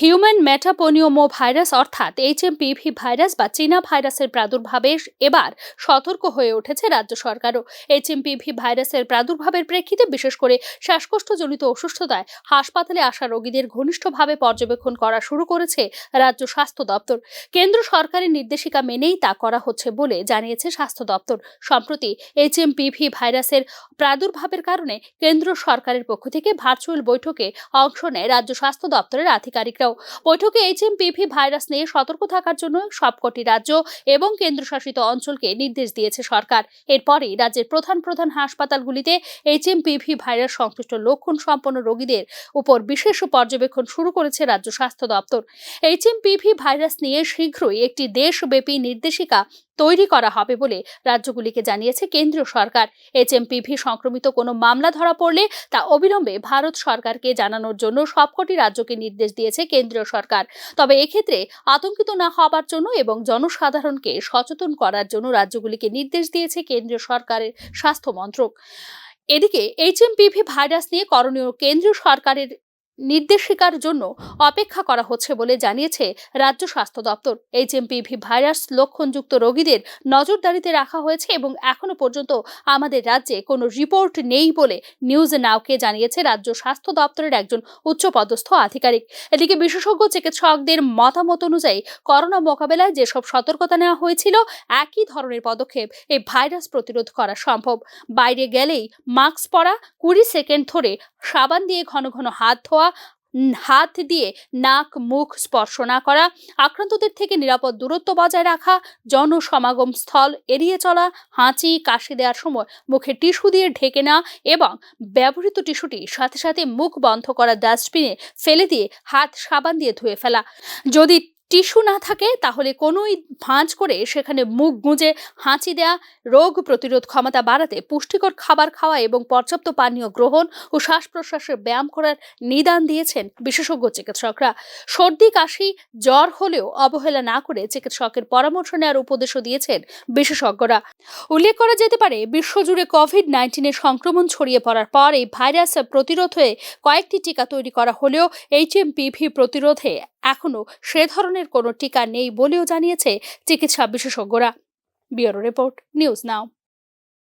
Human metapneumovirus অর্থাৎ HMPV virus বা চীনা ভাইরাসের প্রাদুর্ভাবে এবার সতর্ক হয়ে উঠেছে রাজ্য সরকারও। এইচএমপিভি ভাইরাসের প্রাদুর্ভাবের প্রেক্ষিতে বিশেষ করে শ্বাসকষ্টজনিত অসুস্থতায় হাসপাতালে আসা রোগীদের ঘনিষ্ঠভাবে পর্যবেক্ষণ করা শুরু করেছে রাজ্য স্বাস্থ্য দপ্তর। কেন্দ্র সরকারের নির্দেশিকা মেনেই তা করা হচ্ছে বলে জানিয়েছে স্বাস্থ্য দপ্তর। সম্প্রতি এইচএমপিভি ভাইরাসের প্রাদুর্ভাবের কারণে কেন্দ্র সরকারের পক্ষ থেকে ভার্চুয়াল বৈঠকে অংশ নেয় রাজ্য স্বাস্থ্য দপ্তরের বৈঠকে এইচএমপিভি ভাইরাস নিয়ে সতর্ক থাকার জন্য সবকটি রাজ্য এবং কেন্দ্রশাসিত অঞ্চলকে নির্দেশ দিয়েছে সরকার। এরপরই রাজ্যের প্রধান প্রধান হাসপাতালগুলিতে এইচএমপিভি ভাইরাস সংশ্লিষ্ট লক্ষণ সম্পন্ন রোগীদের উপর বিশেষ পর্যবেক্ষণ শুরু করেছে রাজ্য স্বাস্থ্য দপ্তর। এইচএমপিভি ভাইরাস নিয়ে শীঘ্রই একটি দেশব্যাপী নির্দেশিকা তৈরি করা হবে বলে রাজ্যগুলিকে জানিয়েছে কেন্দ্রীয় সরকার। এইচএমপিভি সংক্রমিত কোনো মামলা ধরা পড়লে তা অবিলম্বে ভারত সরকারকে জানানোর জন্য সবকটি রাজ্যকে নির্দেশ দিয়েছে কেন্দ্রীয় সরকার। তবে এক্ষেত্রে আতঙ্কিত না হবার জন্য এবং জনসাধারণকে সচেতন করার জন্য রাজ্যগুলিকে নির্দেশ দিয়েছে কেন্দ্রীয় সরকারের স্বাস্থ্য মন্ত্রক। এদিকে এইচএমপিভি ভাইরাস নিয়ে করণীয় কেন্দ্রীয় সরকারের নির্দেশিকার জন্য অপেক্ষা করা হচ্ছে বলে জানিয়েছে রাজ্য স্বাস্থ্য দপ্তর। এইচএমপিভি ভাইরাস লক্ষণযুক্ত রোগীদের নজরদারিতে রাখা হয়েছে এবং এখনও পর্যন্ত আমাদের রাজ্যে কোনো রিপোর্ট নেই বলে নিউজ নাওকে জানিয়েছে রাজ্য স্বাস্থ্য দপ্তরের একজন উচ্চপদস্থ আধিকারিক। এদিকে বিশেষজ্ঞ চিকিৎসকদের মতামত অনুযায়ী করোনা মোকাবেলায় যেসব সতর্কতা নেওয়া হয়েছিল, একই ধরনের পদক্ষেপ এই ভাইরাস প্রতিরোধ করা সম্ভব। বাইরে গেলেই মাস্ক পরা, কুড়ি সেকেন্ড ধরে সাবান দিয়ে ঘন ঘন হাত ধোয়া হাত দিয়ে নাক, মুখ স্পর্শ না করা, আক্রান্তদের থেকে নিরাপদ দূরত্ব বজায় রাখা, জনসমাগম স্থল এড়িয়ে চলা, হাঁচি, কাশি দেওয়ার সময় মুখে টিস্যু দিয়ে ঢেকে না এবং ব্যবহৃত টিস্যুটি সাথে সাথে মুখ বন্ধ করা ডাস্টবিনে ফেলে দিয়ে হাত সাবান দিয়ে ধুয়ে ফেলা। যদি টিস্যু না থাকে, তাহলে কোনোই ভাঁজ করে সেখানে মুখ গুঁজে হাঁচি দেয়া, রোগ প্রতিরোধ ক্ষমতা বাড়াতে, পুষ্টিকর খাবার খাওয়া এবং পর্যাপ্ত পানীয় গ্রহণ ও শ্বাস প্রশ্বাসের ব্যায়াম করার নিদান দিয়েছেন বিশেষজ্ঞ চিকিৎসকরা। সর্দি, কাশি, জ্বর হলেও অবহেলা না করে চিকিৎসকের পরামর্শ নেওয়ার উপদেশও দিয়েছেন বিশেষজ্ঞরা। উল্লেখ করা যেতে পারে, বিশ্বজুড়ে কোভিড নাইন্টিনের সংক্রমণ ছড়িয়ে পড়ার পর এই ভাইরাস প্রতিরোধ হয়ে কয়েকটি টিকা তৈরি করা হলেও এইচএমপিভি প্রতিরোধে এখনও সে ধরনের কোনো টিকা নেই বলেও জানিয়েছে চিকিৎসা বিশেষজ্ঞরা। Bureau report news now.